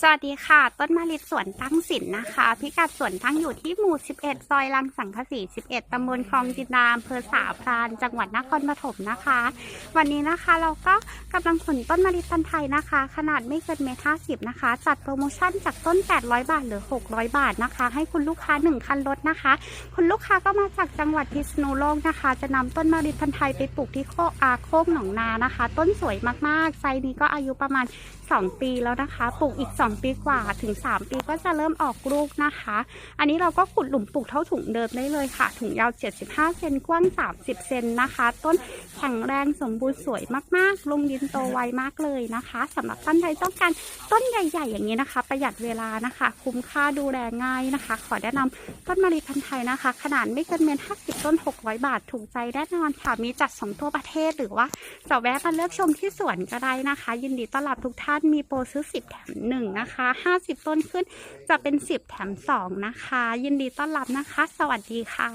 สวัสดีค่ะ ต้นมะลิสวนตั้งสินนะคะ พิกัดสวนตั้งอยู่ที่หมู่ 11 ซอยลังสังกะสี 11 ตำบลคลองจินดาอำเภอสาพรานจังหวัดนครปฐมนะคะ วันนี้นะคะเราก็กำลังขนต้นมะลิพันธุ์ไทยนะคะ ขนาดไม่เกินเมตรห้าสิบนะคะ จัดโปรโมชั่นจากต้น 800 บาทหรือ 600 บาทนะคะ ให้คุณลูกค้า 1 คันรถนะคะ คุณลูกค้าก็มาจากจังหวัดพิษณุโลกนะคะ จะนำต้นมะลิพันธุ์ไทยไปปลูกที่โคกอาโคกหนองนานะคะ ต้นสวยมากๆไซนี้ก็อายุประมาณ 2 ปีแล้วนะคะปลูกอีก 2 ปีกว่าถึง 3 ปีก็จะเริ่มออกลูกนะคะ อันนี้เราก็ขุดหลุมปลูกเท่าถุงเดิมได้เลยค่ะ ถุงยาว 75 เซนกว้าง 30 เซนนะคะ ต้นแข็งแรงสมบูรณ์สวยมากๆ ลงดินโตไวมากเลยนะคะสำหรับท่านใดต้องการต้นใหญ่ๆ อย่างนี้นะคะ ประหยัดเวลานะคะ คุ้มค่าดูแลง่ายนะคะ ขอแนะนำต้นมะลิพันธุ์ไทยนะคะ ขนาดไม่เกินเมตร50ต้น 600 บาทถูกใจแน่นอนค่ะมีจัดส่งทั่วประเทศหรือว่าจะแวะมาเลือกชมที่สวนก็ได้นะคะ ยินดีต้อนรับทุกท่านมีโปรซื้อ10แถม1นะคะ 50 ต้นขึ้นจะเป็น 10 แถม 2 นะคะ ยินดีต้อนรับนะคะ สวัสดีค่ะ